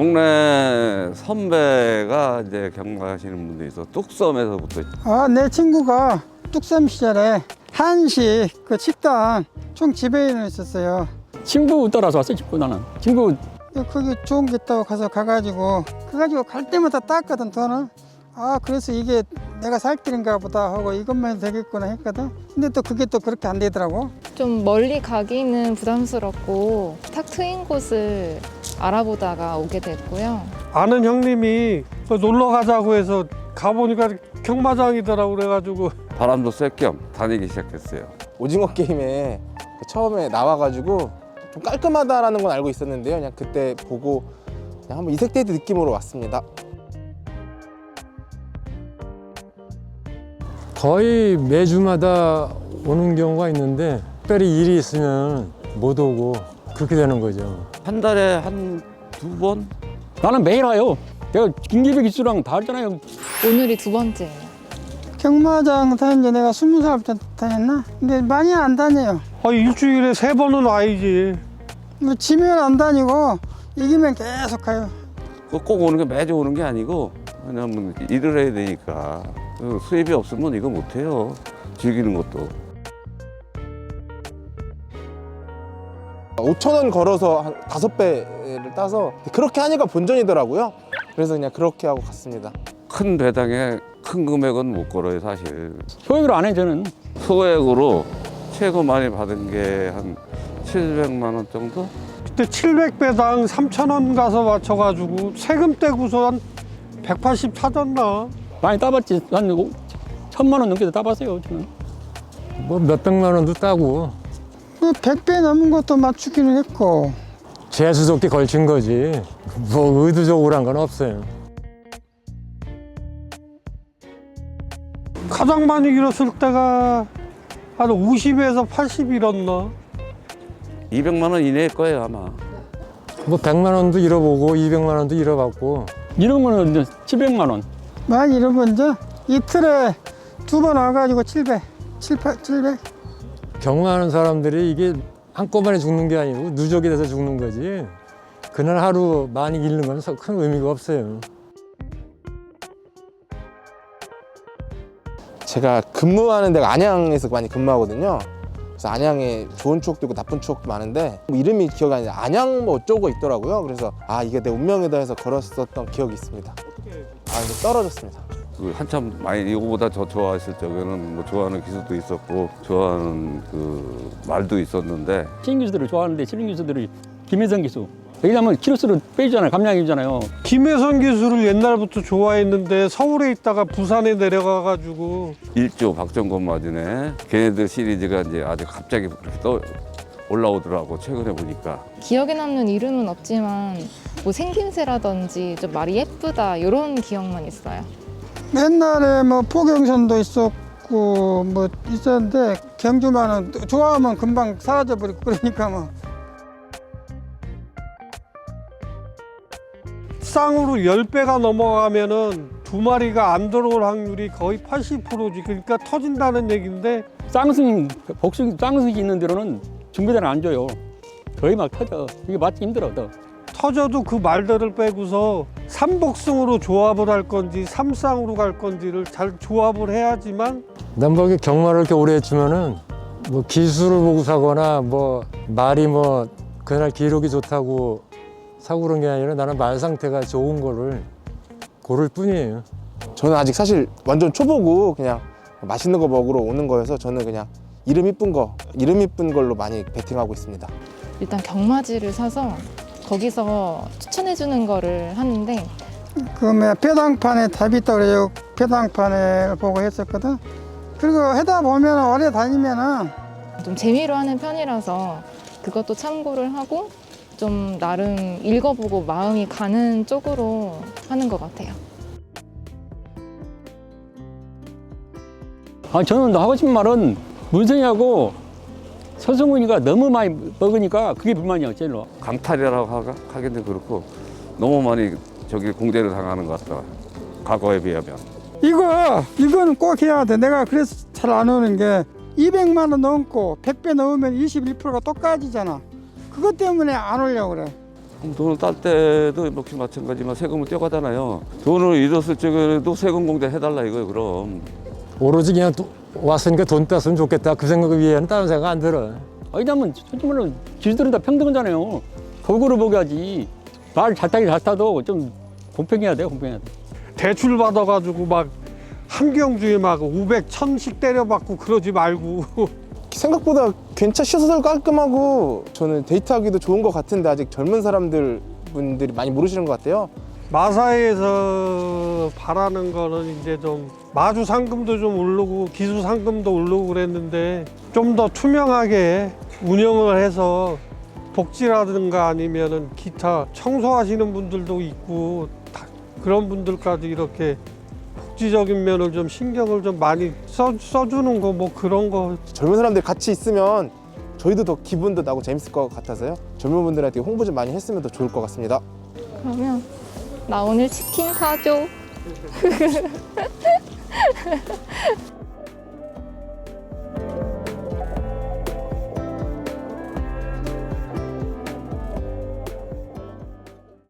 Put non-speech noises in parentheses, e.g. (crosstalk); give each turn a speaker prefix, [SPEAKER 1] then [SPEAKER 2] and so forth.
[SPEAKER 1] 동네 선배가 이제 경마하시는 분도 있어. 뚝섬에서부터
[SPEAKER 2] 아, 내 친구가 뚝섬 시절에 한식 그 식당 총 지배인을 있었어요.
[SPEAKER 3] 친구 따라서 왔어 친구 나는 친구
[SPEAKER 2] 거기 좋은 게 있다고 가서 가가지고 그가지고 갈 때마다 땄거든 돈을. 아 그래서 이게 내가 살 길인가 보다 하고 이것만 해도 되겠구나 했거든. 근데 또 그게 또 그렇게 안 되더라고.
[SPEAKER 4] 좀 멀리 가기는 부담스럽고 탁 트인 곳을 알아보다가 오게 됐고요.
[SPEAKER 5] 아는 형님이 그 놀러 가자고 해서 가보니까 경마장이더라고 그래가지고
[SPEAKER 1] 바람도 쐴 겸 다니기 시작했어요.
[SPEAKER 6] 오징어 게임에 처음에 나와가지고 좀 깔끔하다라는 건 알고 있었는데요. 그냥 그때 보고 그냥 한번 이색데이트 느낌으로 왔습니다.
[SPEAKER 7] 거의 매주마다 오는 경우가 있는데 특별히 일이 있으면 못 오고 그렇게 되는 거죠.
[SPEAKER 1] 한 달에 한 두 번?
[SPEAKER 3] 나는 매일 와요 내가 김기배 기수랑 다 했잖아요
[SPEAKER 4] 오늘이 두 번째예요.
[SPEAKER 2] 경마장 다닌 지 내가 스무 살부터 다녔나? 근데 많이 안 다녀요.
[SPEAKER 5] 아, 일주일에 세 번은 와야지.
[SPEAKER 2] 뭐 지면 안 다니고 이기면 계속 가요.
[SPEAKER 1] 그꼭 오는 게 매주 오는 게 아니고 왜냐면 일을 해야 되니까 그 수입이 없으면 이거 못해요. 즐기는 것도.
[SPEAKER 6] 5천 원 걸어서 한 다섯 배를 따서 그렇게 하니까 본전이더라고요. 그래서 그냥 그렇게 하고 갔습니다.
[SPEAKER 1] 큰 배당에 큰 금액은 못 걸어요 사실.
[SPEAKER 3] 소액으로 안 해 저는
[SPEAKER 1] 소액으로 최고 많이 받은 게 한 700만 원 정도?
[SPEAKER 5] 그때 700배당 3천 원 가서 맞춰가지고 세금 떼고서 한 180 찾았나?
[SPEAKER 3] 많이 따봤지 한 오- 천만 원 넘게 따봤어요 저는
[SPEAKER 7] 뭐 몇백만 원도 따고
[SPEAKER 2] 그 100배 넘은 것도 맞추기는 했고
[SPEAKER 7] 재수속기 걸친 거지. 뭐 의도적으로 한 건 없어요.
[SPEAKER 5] 가장 많이 잃었을 때가 한 50에서 80 잃었나?
[SPEAKER 1] 200만 원 이내일 거예요 아마.
[SPEAKER 7] 뭐 백만 원도 잃어보고 이백만 원도 잃어봤고
[SPEAKER 3] 이런 거는 이제 700만 원
[SPEAKER 2] 많이 잃어본 적 이틀에 두 번 와가지고 700, 7, 8, 700.
[SPEAKER 7] 경마하는 사람들이 이게 한꺼번에 죽는 게 아니고 누적이 돼서 죽는 거지. 그날 하루 많이 잃는 건 큰 의미가 없어요.
[SPEAKER 6] 제가 근무하는 데가 안양에서 많이 근무하거든요. 그래서 안양에 좋은 추억도 있고 나쁜 추억도 많은데 뭐 이름이 기억이 안 나요. 안양 뭐 어쩌고 있더라고요. 그래서 아 이게 내 운명이다 해서 걸었었던 기억이 있습니다. 아 근데 떨어졌습니다.
[SPEAKER 1] 그 한참 많이 이거보다 더 좋아했을 적에는 뭐 좋아하는 기술도 있었고 좋아하는 그 말도 있었는데
[SPEAKER 3] 신인 기수들을 좋아하는데 신인 기수들이 김혜성 기수. 왜냐면 키로수를 빼주잖아요. 감량해주잖아요.
[SPEAKER 5] 김혜선 기술을 옛날부터 좋아했는데 서울에 있다가 부산에 내려가가지고.
[SPEAKER 1] 일조 박정권 마진에 걔네들 시리즈가 이제 아주 갑자기 그렇게 떠 올라오더라고 최근에 보니까.
[SPEAKER 4] 기억에 남는 이름은 없지만 뭐 생김새라든지 좀 말이 예쁘다 이런 기억만 있어요.
[SPEAKER 2] 옛날에 뭐 포경선도 있었고 뭐 있었는데 경주만은 좋아하면 금방 사라져 버리고 그러니까 뭐
[SPEAKER 5] 쌍으로 10배가 넘어가면은 두 마리가 안 들어올 확률이 거의 80%지. 그러니까 터진다는 얘기인데
[SPEAKER 3] 쌍승 복숭 쌍승이 있는 데로는 중배대는 안 줘요 거의 막 터져 이게 맞기 힘들어 더.
[SPEAKER 5] 터져도 그 말들을 빼고서 삼복승으로 조합을 할 건지 삼쌍으로 갈 건지를 잘 조합을 해야지만
[SPEAKER 7] 난뭐 이렇게 경마를 이렇게 오래 했지만은 뭐 기술을 보고 사거나 뭐 말이 뭐 그날 기록이 좋다고 사고 그런 게 아니라 나는 말 상태가 좋은 거를 고를 뿐이에요.
[SPEAKER 6] 저는 아직 사실 완전 초보고 그냥 맛있는 거 먹으러 오는 거여서 저는 그냥 이름 이쁜 거, 이름 이쁜 걸로 많이 베팅하고 있습니다.
[SPEAKER 4] 일단 경마지를 사서 거기서 추천해 주는 거를 하는데
[SPEAKER 2] 그 뭐야 배당판에 답이 있다고 그래요 배당판을 보고 했었거든 그리고 하다 보면 오래 다니면은
[SPEAKER 4] 좀 재미로 하는 편이라서 그것도 참고를 하고 좀 나름 읽어보고 마음이 가는 쪽으로 하는 것 같아요.
[SPEAKER 3] 아 저는 하고 싶은 말은 문성이하고 서승훈이가 너무 많이 먹으니까 그게 불만이야 제일로
[SPEAKER 1] 강탈이라고 하겠는데 그렇고 너무 많이 저기 공제를 당하는 것 같다. 과거에 비하면.
[SPEAKER 2] 이거 이거는 꼭 해야 돼 내가 그래서 잘 안 오는 게 200만 원 넘고 100배 넘으면 21%가 또 까지잖아 그것 때문에 안 오려고 그래
[SPEAKER 1] 돈을 딸 때도 역시 마찬가지지만 세금을 떼가잖아요. 돈을 잃었을 적에도 세금 공제 해달라 이거예요. 그럼
[SPEAKER 7] 오로지 그냥 도- 왔으니까 돈 땄으면 좋겠다 그 생각 위에는 다른 생각 안 들어.
[SPEAKER 3] 왜냐면 솔직히 말로 기수들은 다 평등하잖아요. 골고루 먹여야지. 말 잘 타기 잘 타도 좀 공평해야 돼요, 공평해야 돼.
[SPEAKER 5] 대출 받아가지고 막 함경주에 막 500, 1000씩 때려받고 그러지 말고
[SPEAKER 6] 생각보다 괜찮셔서 깔끔하고 저는 데이트하기도 좋은 것 같은데 아직 젊은 사람들 분들이 많이 모르시는 것 같아요.
[SPEAKER 5] 마사에서 바라는 거는 이제 좀 마주 상금도 좀 오르고 기수 상금도 오르고 그랬는데 좀 더 투명하게 운영을 해서 복지라든가 아니면은 기타 청소하시는 분들도 있고 다 그런 분들까지 이렇게 복지적인 면을 좀 신경을 좀 많이 써, 써주는 거 뭐 그런 거
[SPEAKER 6] 젊은 사람들 같이 있으면 저희도 더 기분도 나고 재밌을 것 같아서요. 젊은 분들한테 홍보 좀 많이 했으면 더 좋을 것 같습니다.
[SPEAKER 4] 그러면 나 오늘 치킨 사줘. (laughs)